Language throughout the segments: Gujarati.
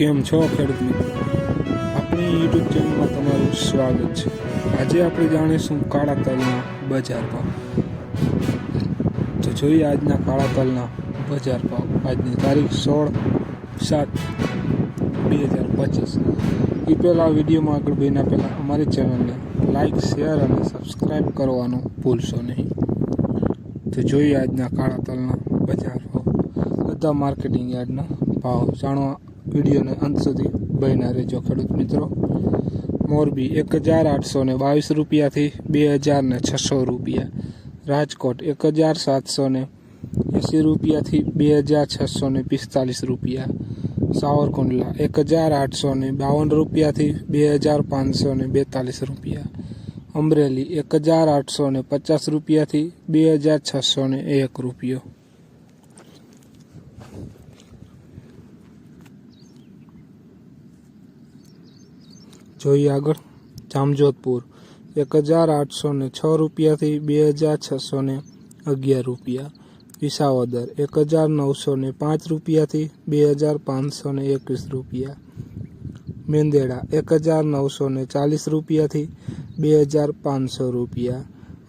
કેમ છો ખેડૂત મિત્રો આપણી યુટ્યુબ ચેનલમાં તમારું સ્વાગત છે. આજે આપણે જાણીશું કાળા તલના બજાર ભાવ. તો જોઈએ આજના કાળા તલના બજાર ભાવ. આજની તારીખ સોળ સાત બે હજાર પચીસ. એ પહેલાં વિડીયોમાં આગળ બન્યા પહેલાં અમારી ચેનલને લાઈક શેર અને સબસ્ક્રાઈબ કરવાનું ભૂલશો નહીં. તો જોઈએ આજના કાળા તલના બજાર ભાવ. બધા માર્કેટિંગ યાર્ડના ભાવ જાણવા વિડીયોને અંત સુધી બન્યા રહેજો, ખેડૂત મિત્રો. મોરબી એક હજાર આઠસો ને બાવીસ રૂપિયાથી બે હજાર ને છસો રૂપિયા. રાજકોટ એક હજાર સાતસો ને એંસી રૂપિયાથી બે હજાર છસો ને પિસ્તાલીસ રૂપિયા. સાવરકુંડલા એક હજાર આઠસો ને બાવન રૂપિયાથી બે હજાર પાંચસો ને બેતાલીસ રૂપિયા. અમરેલી એક હજાર આઠસો ને પચાસ રૂપિયાથી બે હજાર છસો ને એક રૂપિયો. જોઈએ આગળ. જામજોધપુર, એક હજાર આઠસો ને છ રૂપિયાથી બે હજાર છસો ને અગિયાર રૂપિયા. વિસાવદર, એક હજાર નવસો ને પાંચ રૂપિયાથી બે હજાર પાંચસો ને એકવીસ રૂપિયા. મેંદેડા, એક હજાર નવસો ને ચાલીસ રૂપિયાથી બે હજાર પાંચસો રૂપિયા.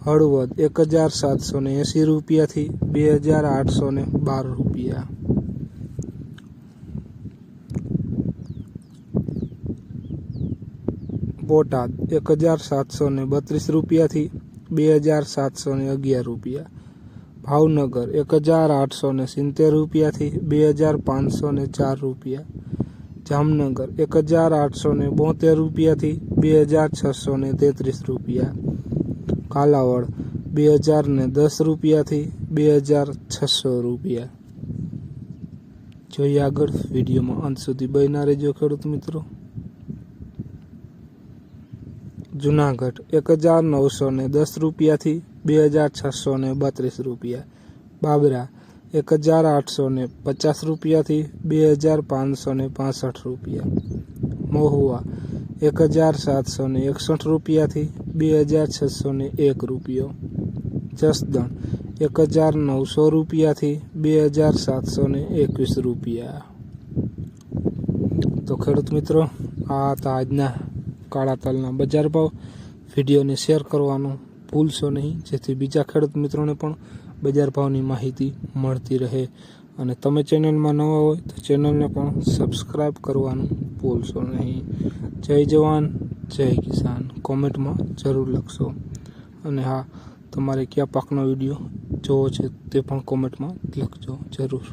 હળવદ, એક હજાર સાતસો ને એંસી રૂપિયાથી બે હજાર આઠસો ને બાર રૂપિયા. બોટાદ એક હજાર સાતસો ને બત્રીસ રૂપિયાથી બે હજાર સાતસો ને અગિયાર રૂપિયા. ભાવનગર એક હજાર આઠસો ને સિત્તેર રૂપિયાથી બે હજાર પાંચસો ને ચાર રૂપિયા. જામનગર એક હજાર આઠસો ને બોતેર રૂપિયાથી બે હજાર છસો ને તેત્રીસ રૂપિયા. કાલાવડ બે હજાર ને દસ રૂપિયાથી બે હજાર છસો રૂપિયા. જોઈએ આગળ વિડીયોમાં અંત સુધી. બનના રહેજો ખેડૂત મિત્રો. જુનાગઢ, એક હજાર નવસો ને દસ રૂપિયાથી બે હજાર છસો ને બત્રીસ રૂપિયા. બાબરા, એક હજાર આઠસો ને પચાસ રૂપિયાથી બે હજાર પાંચસો ને પાસઠ રૂપિયા. મહુવા, એક હજાર સાતસો ને એકસઠ રૂપિયાથી બે હજાર છસો ને એક રૂપિયો. જસદણ, એક હજાર નવસો રૂપિયાથી બે હજાર સાતસો ને એકવીસ રૂપિયા. તો ખેડૂત મિત્રો, આ હતા આજના કાળા તલના બજાર ભાવ. વિડીયોને શેર કરવાનું ભૂલશો નહીં. જેથી બીજા ખેડૂત મિત્રોને પણ બજાર ભાવની માહિતી મળતી રહે. અને તમે ચેનલમાં નવા હોય તો ચેનલને પણ સબસ્ક્રાઈબ કરવાનું ભૂલશો નહીં. જય જવાન, જય કિસાન. કોમેન્ટમાં જરૂર લખશો. અને હા, તમારે કયા પાકનો વીડિયો જોવો છે તે પણ કોમેન્ટમાં લખજો જરૂર.